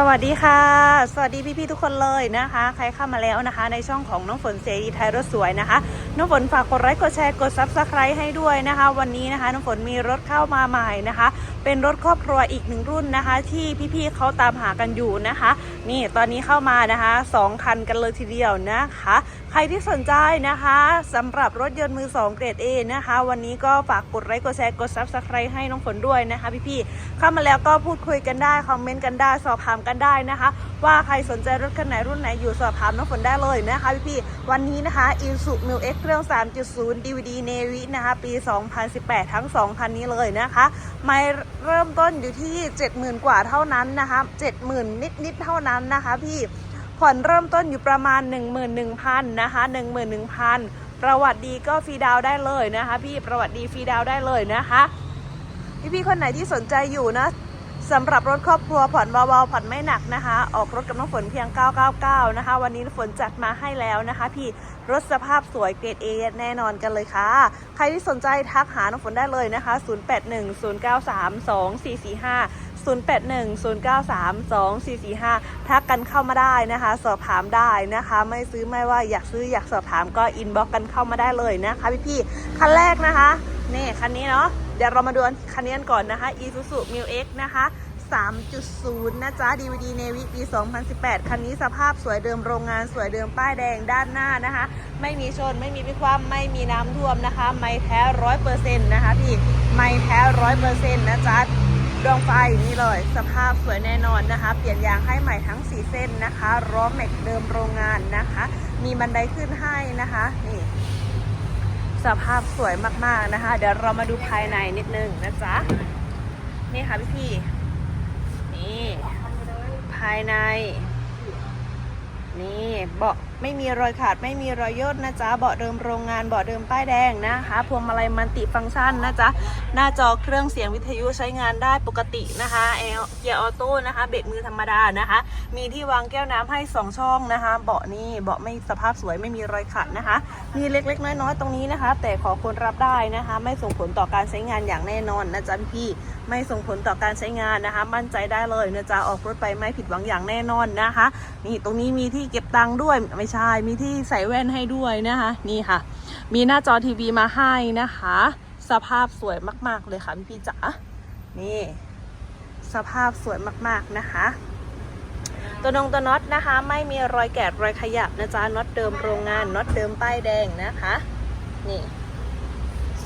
สวัสดีค่ะ สวัสดีพี่ๆทุกคนเลยนะคะ ใครเข้ามาแล้วนะคะ ในช่องของน้องฝนเสรีไทยรถสวยนะคะ น้องฝนฝากกดไลค์กดแชร์กดซับสไครต์ให้ด้วยนะคะ วันนี้นะคะน้องฝนมีรถเข้ามาใหม่นะคะ เป็นรถครอบครัวอีกหนึ่งรุ่นนะคะ ที่พี่ๆเขาตามหากันอยู่นะคะ นี่ตอนนี้เข้ามานะคะสองคันกันเลยทีเดียวนะคะ ใครที่สนใจนะคะสำหรับรถยนต์มือ2เกรด A นะคะ วันนี้ก็ฝากกดไลค์กดแชร์กด Subscribe ให้น้องฝนด้วยนะคะ พี่ๆเข้ามาแล้วก็พูดคุยกันได้คอมเมนต์กันได้สอบถามกันได้นะคะ ว่าใครสนใจรถคันไหนรุ่นไหนอยู่สอบถามน้องฝนได้เลยนะคะพี่ๆวันนี้นะคะ i s u m i l X เครื่อง 3.0 DVD Navy นะคะ ปี 2018 ทั้ง 2 คันนี้เลยนะคะ ไม่เริ่มต้นอยู่ที่ 70,000 กว่าเท่านั้นนะคะ70,000 นิดๆเท่านั้นนะคะพี่ผ่อนเริ่มต้นอยู่ประมาณ 11,000 นะคะ 11,000 ประวัติดีก็ฟรีดาวได้เลยนะคะ พี่ประวัติดีฟรีดาวได้เลยนะคะพี่ๆคนไหนที่สนใจอยู่นะ สำหรับรถครอบครัวผ่อนเบาๆผ่อนไม่หนักนะคะ ออกรถกับน้องฝนเพียง 999 นะคะ วันนี้ฝนจัดมาให้แล้วนะคะ พี่รถสภาพสวยเกรด A แน่นอนกันเลยค่ะ ใครที่สนใจทักหาน้องฝนได้เลยนะคะ 0810932445 0810932445 ทักกันเข้ามาได้นะคะ สอบถามได้นะคะ ไม่ซื้อไม่ว่าอยากซื้ออยากสอบถามก็อินบ็อกกันเข้ามาได้เลยนะคะพี่ๆคันแรกนะคะ นี่คันนี้เนาะเดี๋ยวเรามาดูคันนี้กันก่อนนะคะ Isuzu m i l X นะคะ 3.0 นะจ๊ะ DVD Navy ปี 2018 คันนี้สภาพสวยเดิมโรงงานสวยเดิมป้ายแดงด้านหน้านะคะ ไม่มีชนไม่มีพิความไม่มีน้ำท่วมนะคะ ไม่แท้ร้อยเปอร์เซ็นต์นะคะพี่ไม่แท้ร้อยเปอร์เซ็นต์นะจ๊ะดวงไฟนี่เลย สภาพสวยแน่นอนนะคะ เปลี่ยนยางให้ใหม่ทั้ง 4 เส้นนะคะล้อแม็กเดิมโรงงานนะคะ มีบันไดขึ้นให้นะคะ นี่ สภาพสวยมากๆนะคะ เดี๋ยวเรามาดูภายในนิดนึงนะจ๊ะ นี่ค่ะพี่พี่นี่ ภายใน นี่เบาะไม่มีรอยขาดไม่มีรอยย่นนะจ๊ะเบาะเดิมโรงงานเบาะเดิมป้ายแดงนะคะพวงมาลัยมันติฟังก์ชันนะจ๊ะหน้าจอเครื่องเสียงวิทยุใช้งานได้ปกตินะคะเกียร์ออโต้นะคะเบรกมือธรรมดานะคะ มีที่วางแก้วน้ำให้ 2 ช่องนะคะ เบาะนี่เบาะไม่สภาพสวยไม่มีรอยขัดนะคะ มีเล็กๆ น้อยๆ ตรงนี้นะคะ แต่ขอคนรับได้นะคะ ไม่ส่งผลต่อการใช้งานอย่างแน่นอนนะจ๊ะพี่ไม่ส่งผลต่อการใช้งานนะคะ มั่นใจได้เลยนะจ๊ะออกรถไปไม่ผิดหวังอย่างแน่นอนนะคะ นี่ตรงนี้มีที่เก็บตังค์ด้วยไม่ใช่มีที่ใส่แว่นให้ด้วยนะคะ นี่ค่ะ มีหน้าจอทีวีมาให้นะคะ สภาพสวยมาก ๆ เลยค่ะพี่จ๋านี่ สภาพสวยมากๆนะคะ ตัวนงตัวน็อตนะคะ ไม่มีรอยแกะรอยขยับนะจ๊ะน็อตเดิมโรงงานน็อตเดิมป้ายแดงนะคะ นี่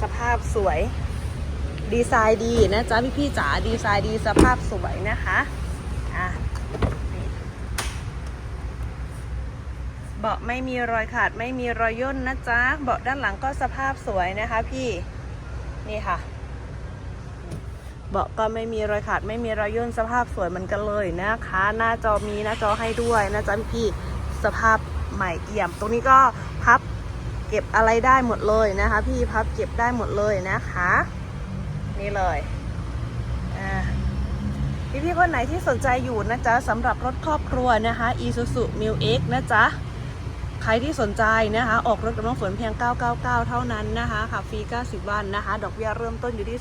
สภาพสวย ดีไซน์ดีนะจ๊ะพี่พี่จ๋าดีไซน์ดีสภาพสวยนะคะนี่ เบาะไม่มีรอยขาดไม่มีรอยย่นนะจ๊ะ เบาะด้านหลังก็สภาพสวยนะคะพี่ นี่ค่ะ เบาะก็ไม่มีรอยขาดไม่มีรอยย่นสภาพสวยเหมือนกันเลยนะคะ หน้าจอมีหน้าจอให้ด้วยนะจ๊ะพี่ สภาพใหม่เอี่ยม ตรงนี้ก็พับเก็บอะไรได้หมดเลยนะคะ พี่พับเก็บได้หมดเลยนะคะ นี่เลยอ่าพี่ๆคนไหนที่สนใจอยู่นะจ๊ะสำหรับรถครอบครัวนะคะ Isuzu m i l X นะจ๊ะ ใครที่สนใจนะคะ ออกรถกับน้องฝนเพียง 999 เท่านั้นนะคะขับฟรี 90 วันนะคะ ดอกเบี้ยเริ่มต้นอยู่ที่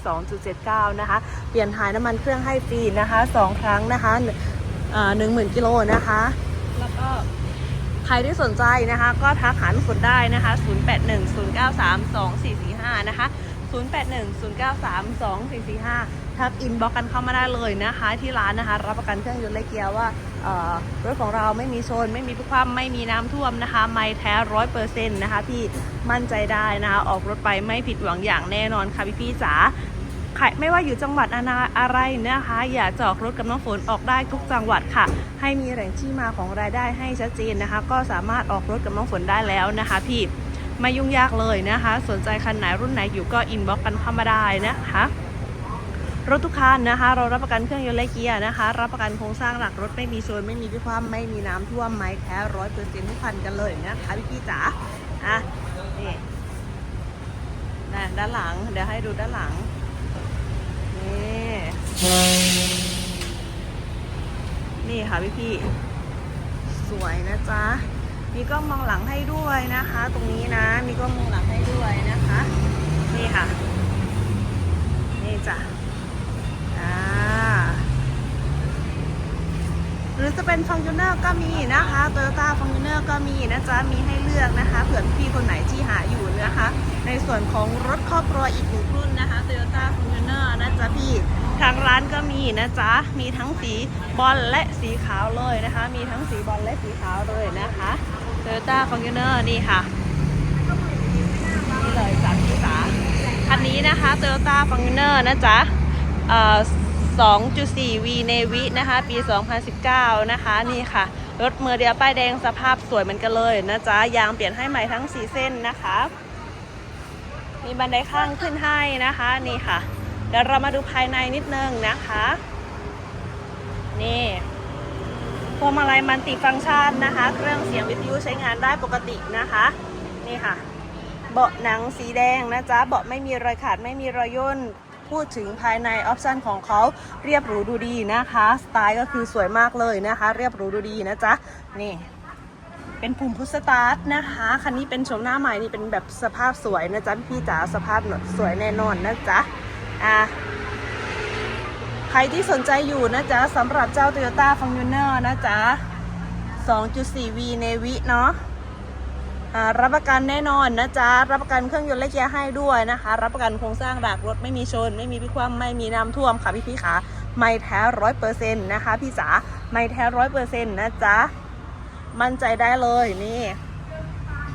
2.79 นะคะ เปลี่ยนถ่ายน้ำมันเครื่องให้ฟรีนะคะ 2 ครั้งนะคะอ่า10,000กิโลนะคะ แล้วก็ใครที่สนใจนะคะ ก็ทักหาน้องฝนได้นะคะ 0810932445 นะคะ 0810932445 ทักอินบ็อกกันเข้ามาได้เลยนะคะ ที่ร้านนะคะ รับประกันเครื่องยนต์และเกียร์ว่าเอ่อรถของเราไม่มีชน ไม่มีพลิคว่ำไม่มีน้ำท่วมนะคะ ไม่แท้ร้อยเปอร์เซ็นต์นะคะ พี่มั่นใจได้นะคะ ออกรถไปไม่ผิดหวังอย่างแน่นอนค่ะพี่พี่จ๋าไม่ว่าอยู่จังหวัดอาณาอะไรนะคะ อย่าจออกรถกับน้องฝนออกได้ทุกจังหวัดค่ะ ให้มีแหล่งที่มาของรายได้ให้ชัดเจนนะคะ ก็สามารถออกรถกับน้องฝนได้แล้วนะคะ พี่ไม่ยุ่งยากเลยนะคะ สนใจคันไหนรุ่นไหนอยู่ก็อินบ็อกกันเข้ามาได้นะคะ รถทุกคันนะคะ เรารับประกันเครื่องยนต์และเกียร์นะคะ รับประกันโครงสร้างหลักรถไม่มีชนไม่มีพิความไม่มีน้ำท่วมไม้แท้ร้อยเปอร์เซ็นต์ทุกคันกันเลยนะคะพี่พี่จ๋าอะนี่นะด้านหลัง เดี๋ยวให้ดูด้านหลังนี่นี่ค่ะพี่พี่สวยนะจ๊ะมีกล้องมองหลังให้ด้วยนะคะ ตรงนี้นะมีกล้องมองหลังให้ด้วยนะคะ นี่ค่ะ นี่จ้ะ อ่า หรือจะเป็นฟ o r t u n e r ก็มีนะคะโตโยต้าฟ o r t u n e r ก็มีนะจ๊ะมีให้เลือกนะคะ เผื่อพี่คนไหนที่หาอยู่นะคะ ในส่วนของรถครอบครัวอีกหนึ่งรุ่นนะคะโตโยต้าฟ o r t u n e r นะจ๊ะพี่ทางร้านก็มีนะจ๊ะมีทั้งสีบอลและสีขาวเลยนะคะ มีทั้งสีบอลและสีขาวเลยนะคะโตโยต้าฟ o r t u n e r นี่ค่ะนี่เลยจากที่สาคันนี้นะคะ Toyota f o r t u n e r นะจ๊ะเอ่อ 2.4 V Navy นะคะ ปี 2019 นะคะ นี่ค่ะ รถเมือเดียวป้ายแดงสภาพสวยเหมือนกันเลยนะจ๊ะ ยางเปลี่ยนให้ใหม่ทั้ง 4 เส้นนะคะ มีบันไดข้างขึ้นให้นะคะ นี่ค่ะ เดี๋ยวเรามาดูภายในนิดนึงนะคะ นี่พวงมาลัยมันติฟังก์ชันนะคะ เครื่องเสียงวิทยุใช้งานได้ปกตินะคะ นี่ค่ะ เบาะหนังสีแดงนะจ๊ะ เบาะไม่มีรอยขาดไม่มีรอยย่น พูดถึงภายในออปชันของเขาเรียบหรูดูดีนะคะ สไตล์ก็คือสวยมากเลยนะคะ เรียบหรูดูดีนะจ๊ะ นี่ เป็นปุ่มพุชสตาร์ทนะคะ คันนี้เป็นโฉมหน้าใหม่นี่เป็นแบบสภาพสวยนะจ๊ะพี่จ๋าสภาพสวยแน่นอนนะจ๊ะ อะใครที่สนใจอยู่นะจ๊ะสำหรับเจ้า Toyota f o r t u n e r นะจ๊ะ 2.4V Navy เนาะอ่า รับประกันแน่นอนนะจ๊ะ รับประกันเครื่องยนต์และเกียร์ให้ด้วยนะคะ รับประกันโครงสร้างดากรถไม่มีชน ไม่มีพิความไม่มีน้ำท่วมค่ะพี่พี่ขาไม่แท้ร้อยเปอร์เซ็นต์นะคะ พี่จ๋าไม่แท้ร้อยเปอร์เซ็นต์นะจ๊ะ มั่นใจได้เลยนี่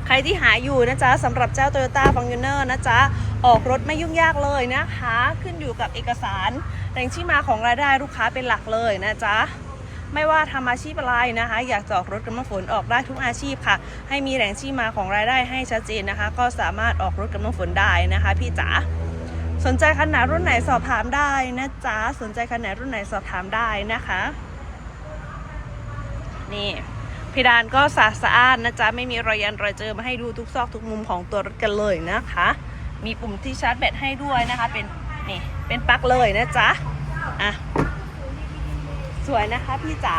ใครที่หาอยู่นะจ๊ะสำหรับเจ้า Toyota f o r t u n e r นะจ๊ะ ออกรถไม่ยุ่งยากเลยนะคะ ขึ้นอยู่กับเอกสารแหล่งที่มาของรายได้ลูกค้าเป็นหลักเลยนะจ๊ะ ไม่ว่าทำอาชีพอะไรนะคะ อยากจอกรถกับน้ำฝนออกได้ทุกอาชีพค่ะ ให้มีแหล่งที่มาของรายได้ให้ชัดเจนนะคะ ก็สามารถออกรถกับน้ำฝนได้นะคะ พี่จ๋าสนใจคันไหนรุ่นไหนสอบถามได้นะจ๊ะสนใจคันไหนรุ่นไหนสอบถามได้นะคะนี่เพดานก็สะอาดสะอาดนะจ๊ะไม่มีรอยยันรอยเจอมาให้ดูทุกซอกทุกมุมของตัวรถกันเลยนะคะ มีปุ่มที่ชาร์จแบตให้ด้วยนะคะ เป็นนี่เป็นปลั๊กเลยนะจ๊ะอะ สวยนะคะพี่จ๋า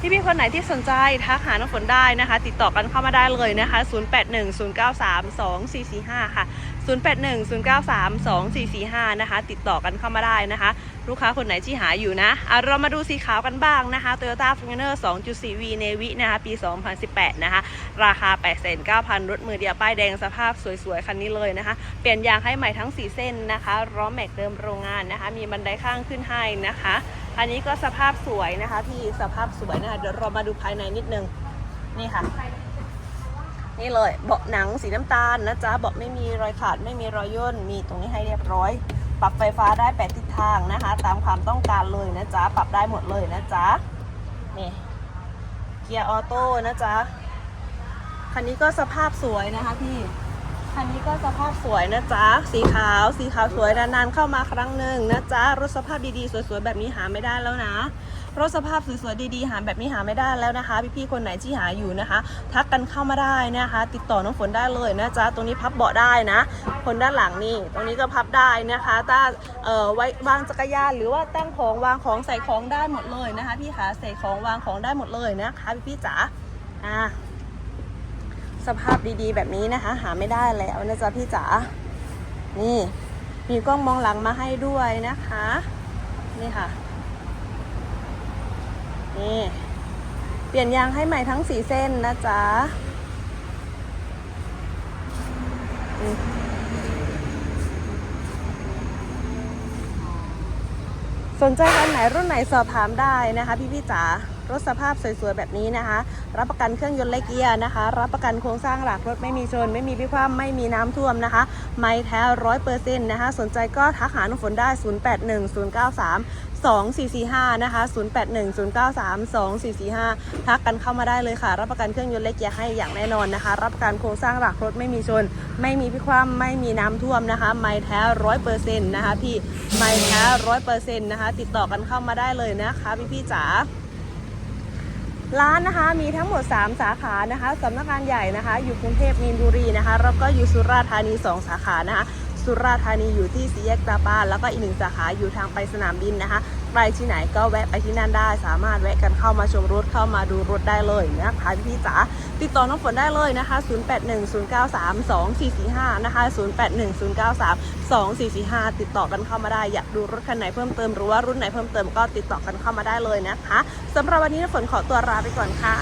พี่พี่ๆคนไหนที่สนใจทักหาน้องฝนได้นะคะ ติดต่อกันเข้ามาได้เลยนะคะ 0810932445 ค่ะ 0810932445 นะคะ ติดต่อกันเข้ามาได้นะคะ ลูกค้าคนไหนที่หาอยู่นะอะเรามาดูสีขาวกันบ้างนะคะ Toyota f o r t u n e r 2.4V Navy นะคะปี 2018 นะคะ ราคา 8,900 รถมือเดียวป้ายแดงสภาพสวยๆ คันนี้เลยนะคะ เปลี่ยนยางให้ใหม่ทั้ง 4 เส้นนะคะล้อแม็กเดิมโรงงานนะคะ มีบันไดข้างขึ้นให้นะคะอันนี้ก็สภาพสวยนะคะพี่สภาพสวยนะคะเดี๋ยวเรามาดูภายในนิดนึงนี่ค่ะนี่เลยเบาะหนังสีน้ำตาลนะจ๊ะเบาะไม่มีรอยขาดไม่มีรอยย่นมีตรงนี้ให้เรียบร้อย ปรับไฟฟ้าได้แปดทิศทางนะคะ ตามความต้องการเลยนะจ๊ะ ปรับได้หมดเลยนะจ๊ะ นี่เกียร์ออโต้นะจ๊ะ คันนี้ก็สภาพสวยนะคะพี่ คันนี้ก็สภาพสวยนะจ๊ะ สีขาว สีขาวสวยนานๆเข้ามาครั้งหนึ่งนะจ๊ะ รถสภาพดีๆ สวยๆ แบบนี้หาไม่ได้แล้วนะ รถสภาพสวยๆดีๆหาแบบนี้หาไม่ได้แล้วนะคะ พี่ๆคนไหนที่หาอยู่นะคะ ทักกันเข้ามาได้นะคะ ติดต่อน้องฝนได้เลยนะจ๊ะตรงนี้พับเบาะได้นะ คนด้านหลังนี่ตรงนี้ก็พับได้นะคะถ้าเอ่อไว้วางจักรยานหรือว่าตั้งของวางของใส่ของได้หมดเลยนะคะ พี่ขาใส่ของวางของได้หมดเลยนะคะพี่ๆจ๋าอะสภาพดีๆ แบบนี้นะคะ หาไม่ได้แล้วนะจ๊ะพี่จ๋านี่มีกล้องมองหลังมาให้ด้วยนะคะ นี่ค่ะ นี่เปลี่ยนยางให้ใหม่ทั้งสี่เส้นนะจ๊ะสนใจคันไหนรุ่นไหนสอบถามได้นะคะพี่พี่จ๋า รถสภาพสวยๆแบบนี้นะคะ รับประกันเครื่องยนต์และเกียร์นะคะ รับประกันโครงสร้างหลักรถไม่มีชน ไม่มีพิความไม่มีน้ำท่วมนะคะ ไม่แท้ร้อยเปอร์เซ็นต์นะคะ สนใจก็ทักหาหนุฝนได้ 081093 2445 นะคะ 081093 2445 ทักกันเข้ามาได้เลยค่ะ รับประกันเครื่องยนต์และเกียร์ให้อย่างแน่นอนนะคะ รับประกันโครงสร้างหลักรถไม่มีชน ไม่มีพิความไม่มีน้ำท่วมนะคะ ไม่แท้ร้อยเปอร์เซ็นต์นะคะพี่ ไม่แท้ร้อยเปอร์เซ็นต์นะคะ ติดต่อกันเข้ามาได้เลยนะคะพี่พี่จ๋า ร้านนะคะมีทั้งหมด 3 สาขานะคะสำนักงานใหญ่นะคะ อยู่กรุงเทพมีนบุรีนะคะแล้วก็อยู่สุราษฎร์ธานี 2 สาขานะคะ สุราษฎร์ธานีอยู่ที่สีแยกตาปานแล้วก็อีกหนึ่งสาขาอยู่ทางไปสนามบินนะคะ ใครที่ไหนก็แวะไปที่นั่นได้ สามารถแวะกันเข้ามาชมรถเข้ามาดูรถได้เลยนะคะพี่จ๋าติดต่อน้องฝนได้เลยนะคะ 0810932445 นะคะ 0810932445 ติดต่อกันเข้ามาได้อยากดูรถคันไหนเพิ่มเติมหรือว่ารุ่นไหนเพิ่มเติมก็ติดต่อกันเข้ามาได้เลยนะคะสำหรับวันนี้น้องฝนขอตัวลาไปก่อนค่ะ